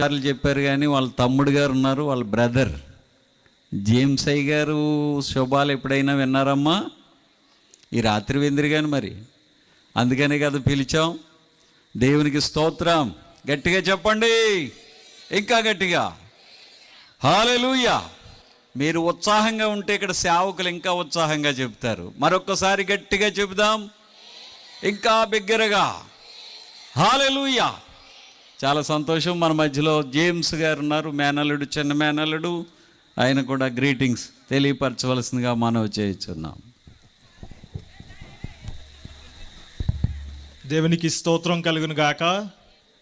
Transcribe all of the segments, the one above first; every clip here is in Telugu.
చార్లు చెప్పారు కానీ వాళ్ళ తమ్ముడు గారు ఉన్నారు వాళ్ళ బ్రదర్. జేమ్స్ అయ్య గారు శుభాలు ఎప్పుడైనా విన్నారమ్మా? ఈ రాత్రి వెందిరి కానీ మరి. అందుకనే కదా పిలిచాం. దేవునికి స్తోత్రం. గట్టిగా చెప్పండి. ఇంకా గట్టిగా. హాలెలుయా. మీరు ఉత్సాహంగా ఉంటే ఇక్కడ సేవకులు ఇంకా ఉత్సాహంగా చెప్తారు మరొకసారి గట్టిగా చెబుదాం. ఇంకా బిగ్గరగా. హాలెలుయా. చాలా సంతోషం. మన మధ్యలో జేమ్స్ గారు ఉన్నారు మేనల్లుడు చిన్న మేనల్లుడు. ఆయన కూడా గ్రీటింగ్స్ తెలియపరచవలసిందిగా మనవి చేయించున్నాం దేవునికి స్తోత్రం కలుగును గాక.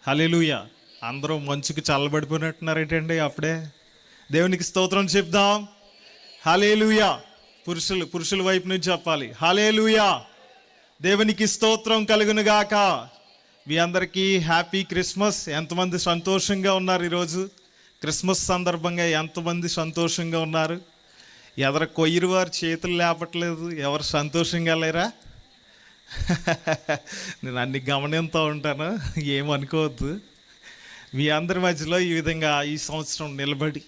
హలిలుయ అందరూ మంచుకి చల్లబడిపోయినట్టున్నారేంటండి అప్పుడే? దేవునికి స్తోత్రం చెప్దాం. హలేలుయ పురుషులు పురుషుల వైపు నుంచి చెప్పాలి. హలేలుయ దేవునికి స్తోత్రం కలుగునుగాక మీ అందరికీ హ్యాపీ క్రిస్మస్. ఎంతమంది సంతోషంగా ఉన్నారు ఈరోజు? క్రిస్మస్ సందర్భంగా ఎంతమంది సంతోషంగా ఉన్నారు? ఎదర కొయ్యరు వారు చేతులు లేపట్లేదు? ఎవరు సంతోషంగా లేరా? నేను అన్ని గమనిస్తూ ఉంటాను. ఏమనుకోవద్దు మీ అందరి మధ్యలో ఈ విధంగా ఈ సంవత్సరం నిలబడి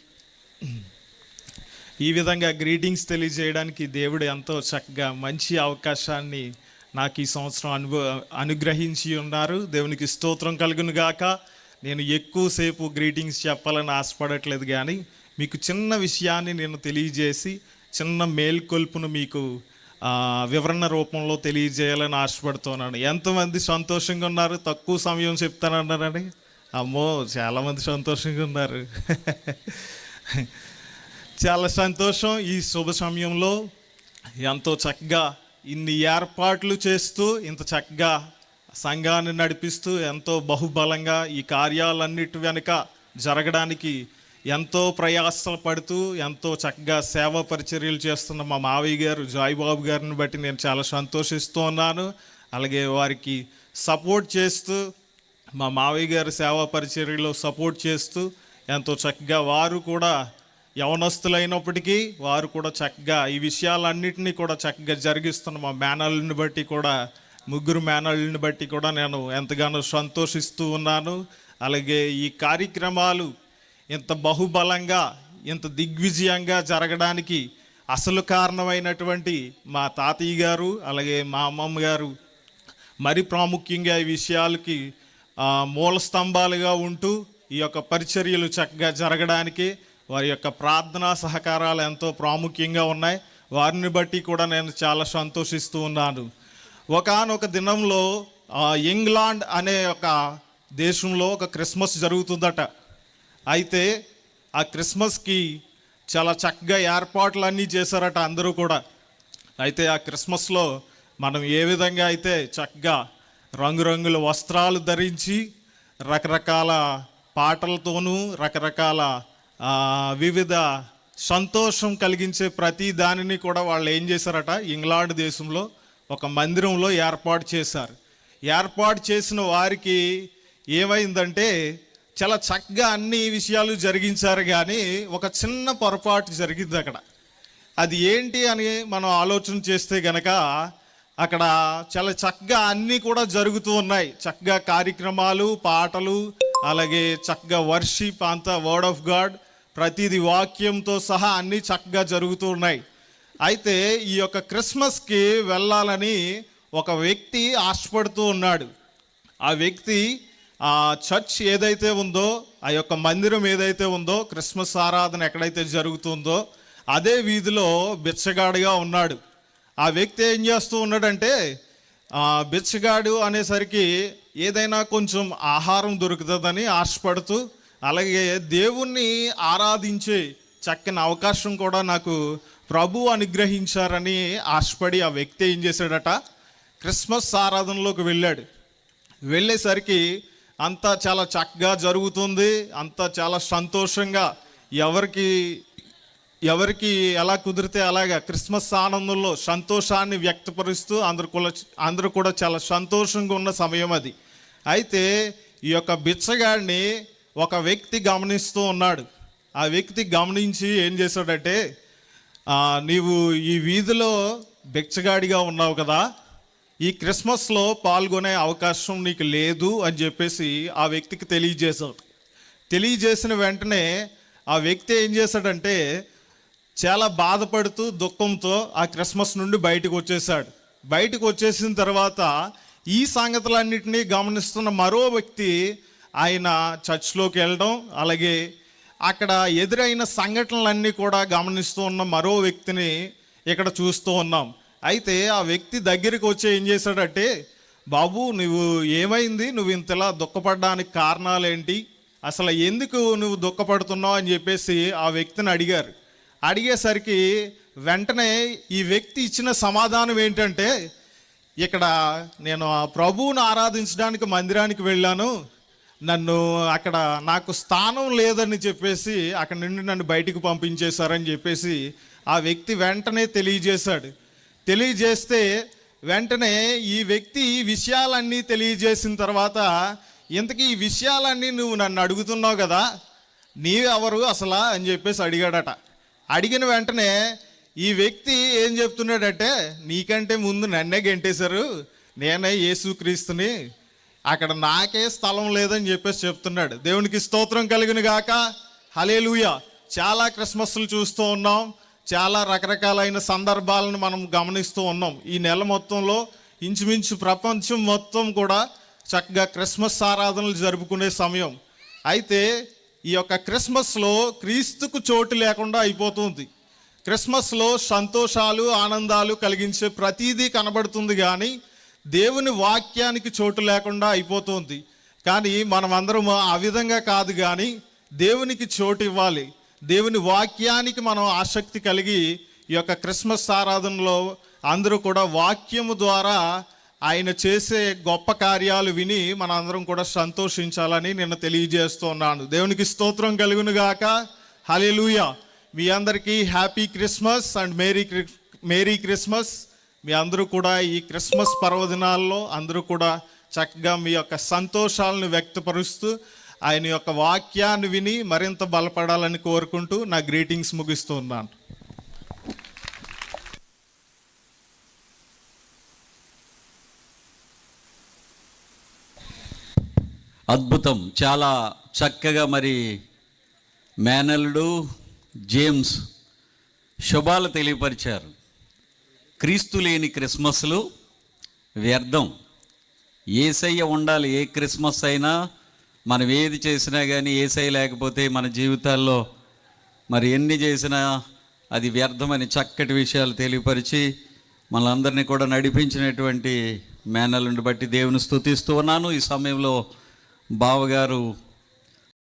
ఈ విధంగా గ్రీటింగ్స్ తెలియజేయడానికి దేవుడు ఎంతో చక్కగా మంచి అవకాశాన్ని నాకు ఈ సంవత్సరం అనుభ అనుగ్రహించి ఉన్నారు. దేవునికి స్తోత్రం కలుగును గాక. నేను ఎక్కువసేపు గ్రీటింగ్స్ చెప్పాలని ఆశపడట్లేదు కానీ మీకు చిన్న విషయాన్ని నేను తెలియజేసి చిన్న మేల్కొల్పును మీకు వివరణ రూపంలో తెలియజేయాలని ఆశపడుతున్నాను. ఎంతమంది సంతోషంగా ఉన్నారు? తక్కువ సమయం చెప్తానన్నారని అమ్మో చాలామంది సంతోషంగా ఉన్నారు. చాలా సంతోషం ఈ శుభ సమయంలో. ఎంతో చక్కగా ఇన్ని ఏర్పాట్లు చేస్తూ ఇంత చక్కగా సంఘాన్ని నడిపిస్తూ ఎంతో బహుబలంగా ఈ కార్యాలన్నిటి వెనుక జరగడానికి ఎంతో ప్రయాసలు పడుతూ ఎంతో చక్కగా సేవా పరిచర్యలు చేస్తున్న మా మావయ్య గారు జాయిబాబు గారిని బట్టి నేను చాలా సంతోషిస్తూ ఉన్నాను. అలాగే వారికి సపోర్ట్ చేస్తూ మా మావయ్య గారు సేవా పరిచర్యలో సపోర్ట్ చేస్తూ ఎంతో చక్కగా వారు కూడా యవనస్తులైనప్పటికీ వారు కూడా చక్కగా ఈ విషయాలన్నింటినీ కూడా చక్కగా జరిగిస్తున్న మా మేనల్ని బట్టి కూడా ముగ్గురు మేనల్ని బట్టి కూడా నేను ఎంతగానో సంతోషిస్తూ ఉన్నాను. అలాగే ఈ కార్యక్రమాలు ఇంత బహుబలంగా ఇంత దిగ్విజయంగా జరగడానికి అసలు కారణమైనటువంటి మా తాతయ్య గారు అలాగే మా అమ్మమ్మ గారు మరి ప్రాముఖ్యంగా ఈ విషయాలకి మూల స్తంభాలుగా ఉంటూ ఈ యొక్క పరిచర్యలు చక్కగా జరగడానికి వారి యొక్క ప్రార్థనా సహకారాలు ఎంతో ప్రాముఖ్యంగా ఉన్నాయి. వారిని బట్టి కూడా నేను చాలా సంతోషిస్తూ ఉన్నాను. ఒకానొక దినంలో ఆ, ఇంగ్లాండ్ అనే ఒక దేశంలో ఒక క్రిస్మస్ జరుగుతుందట. అయితే ఆ క్రిస్మస్కి చాలా చక్కగా ఏర్పాట్లు అన్నీ చేశారట అందరూ కూడా. అయితే ఆ క్రిస్మస్లో మనం ఏ విధంగా అయితే చక్కగా రంగురంగుల వస్త్రాలు ధరించి రకరకాల పాటలతోనూ రకరకాల వివిధ సంతోషం కలిగించే ప్రతి దానిని కూడా వాళ్ళు ఏం చేశారట? ఇంగ్లాండ్ దేశంలో ఒక మందిరంలో ఏర్పాటు చేశారు. ఏర్పాటు చేసిన వారికి ఏమైందంటే చాలా చక్కగా అన్ని విషయాలు జరిగించారు కానీ ఒక చిన్న పొరపాటు జరిగింది అక్కడ. అది ఏంటి అని మనం ఆలోచన చేస్తే గనక అక్కడ చాలా చక్కగా అన్నీ కూడా జరుగుతూ ఉన్నాయి. చక్కగా కార్యక్రమాలు పాటలు అలాగే చక్కగా వర్షిప్ అంతా వర్డ్ ఆఫ్ గాడ్ ప్రతిది వాక్యంతో సహా అన్నీ చక్కగా జరుగుతూ ఉన్నాయి. అయితే ఈ యొక్క క్రిస్మస్కి వెళ్ళాలని ఒక వ్యక్తి ఆశపడుతూ ఉన్నాడు. ఆ వ్యక్తి ఆ చర్చ్ ఏదైతే ఉందో ఆ యొక్క మందిరం ఏదైతే ఉందో క్రిస్మస్ ఆరాధన ఎక్కడైతే జరుగుతుందో అదే వీధిలో బిచ్చగాడిగా ఉన్నాడు. ఆ వ్యక్తి ఏం చేస్తూ ఉన్నాడంటే బిచ్చగాడు అనేసరికి ఏదైనా కొంచెం ఆహారం దొరుకుతుందని ఆశపడుతూ అలాగే దేవుణ్ణి ఆరాధించే చక్కని అవకాశం కూడా నాకు ప్రభు అనుగ్రహించారని ఆశపడి ఆ వ్యక్తి ఏం చేశాడట? క్రిస్మస్ ఆరాధనలోకి వెళ్ళాడు. వెళ్ళేసరికి అంతా చాలా చక్కగా జరుగుతుంది అంతా చాలా సంతోషంగా ఎవరికి ఎవరికి ఎలా కుదిరితే అలాగా క్రిస్మస్ ఆనందంలో సంతోషాన్ని వ్యక్తపరుస్తూ అందరు కూడా అందరూ కూడా చాలా సంతోషంగా ఉన్న సమయం అది. అయితే ఈ యొక్క బిచ్చగాడిని ఒక వ్యక్తి గమనిస్తూ ఉన్నాడు. ఆ వ్యక్తి గమనించి ఏం చేశాడంటే నీవు ఈ వీధిలో బిచ్చగాడిగా ఉన్నావు కదా. ఈ క్రిస్మస్లో పాల్గొనే అవకాశం నీకు లేదు అని చెప్పేసి ఆ వ్యక్తికి తెలియజేశాడు తెలియజేసిన వెంటనే ఆ వ్యక్తి ఏం చేశాడంటే చాలా బాధపడుతూ దుఃఖంతో ఆ క్రిస్మస్ నుండి బయటకు వచ్చేసాడు బయటకు వచ్చేసిన తర్వాత ఈ సంగతులన్నింటినీ గమనిస్తున్న మరో వ్యక్తి ఆయన చర్చ్లోకి వెళ్ళడం అలాగే అక్కడ ఎదురైన సంఘటనలన్నీ కూడా గమనిస్తూ ఉన్న మరో వ్యక్తిని ఇక్కడ చూస్తూ ఉన్నాం. అయితే ఆ వ్యక్తి దగ్గరికి వచ్చి ఏం చేశాడంటే బాబు నువ్వు ఏమైంది? నువ్వు ఇంతలా దుఃఖపడడానికి కారణాలేంటి? అసలు ఎందుకు నువ్వు దుఃఖపడుతున్నావు? అని చెప్పేసి ఆ వ్యక్తిని అడిగారు. అడిగేసరికి వెంటనే ఈ వ్యక్తి ఇచ్చిన సమాధానం ఏంటంటే ఇక్కడ నేను ఆ ప్రభువును ఆరాధించడానికి మందిరానికి వెళ్ళాను. నన్ను అక్కడ నాకు స్థానం లేదని చెప్పేసి అక్కడ నుండి నన్ను బయటికి పంపించేశారని చెప్పేసి ఆ వ్యక్తి వెంటనే తెలియజేశాడు. తెలియజేస్తే వెంటనే ఈ వ్యక్తి ఈ విషయాలన్నీ తెలియజేసిన తర్వాత ఇంతకీ ఈ విషయాలన్నీ నువ్వు నన్ను అడుగుతున్నావు కదా నీవెవరు అసలా? అని చెప్పేసి అడిగాడట. అడిగిన వెంటనే ఈ వ్యక్తి ఏం చెప్తున్నాడంటే నీకంటే ముందు నన్నే గెంటేశారు నేనే యేసుక్రీస్తుని అక్కడ నాకే స్థలం లేదని చెప్పేసి చెప్తున్నాడు. దేవునికి స్తోత్రం కలిగిన గాక. హలేలుయ చాలా క్రిస్మస్లు చూస్తూ ఉన్నాం. చాలా రకరకాలైన సందర్భాలను మనం గమనిస్తూ ఉన్నాం. ఈ నెల మొత్తంలో ఇంచుమించు ప్రపంచం మొత్తం కూడా చక్కగా క్రిస్మస్ ఆరాధనలు జరుపుకునే సమయం. అయితే ఈ యొక్క క్రిస్మస్లో క్రీస్తుకు చోటు లేకుండా అయిపోతుంది. క్రిస్మస్లో సంతోషాలు ఆనందాలు కలిగించే ప్రతీదీ కనబడుతుంది కానీ దేవుని వాక్యానికి చోటు లేకుండా అయిపోతుంది. కానీ మనమందరం ఆ విధంగా కాదు కానీ దేవునికి చోటు ఇవ్వాలి. దేవుని వాక్యానికి మనం ఆసక్తి కలిగి ఈ యొక్క క్రిస్మస్ ఆరాధనలో అందరూ కూడా వాక్యము ద్వారా ఆయన చేసే గొప్ప కార్యాలు విని మనందరం కూడా సంతోషించాలని నేను తెలియజేస్తున్నాను. దేవునికి స్తోత్రం కలుగును గాక. లూయా మీ అందరికీ హ్యాపీ క్రిస్మస్ అండ్ మేరీ క్రి- మేరీ క్రిస్మస్. మీ అందరూ కూడా ఈ క్రిస్మస్ పర్వదినాల్లో అందరూ కూడా చక్కగా మీ యొక్క సంతోషాలను వ్యక్తపరుస్తూ ఆయన యొక్క వాక్యాన్ని విని మరింత బలపడాలని కోరుకుంటూ నా గ్రీటింగ్స్ ముగిస్తూ ఉన్నాను. అద్భుతం. చాలా చక్కగా మరి మేనల్డు జేమ్స్ శుభాలు తెలియపరిచారు. క్రీస్తు లేని క్రిస్మస్లు వ్యర్థం. ఏసయ్య ఉండాలి ఏ క్రిస్మస్ అయినా మనం ఏది చేసినా కానీ ఏసయ్య లేకపోతే మన జీవితాల్లో మరి ఎన్ని చేసినా అది వ్యర్థమని చక్కటి విషయాలు తెలియపరిచి మనందరినీ కూడా నడిపించినటువంటి మేనల్ని బట్టి దేవుని స్థుతిస్తూ ఉన్నాను. ఈ సమయంలో బావగారు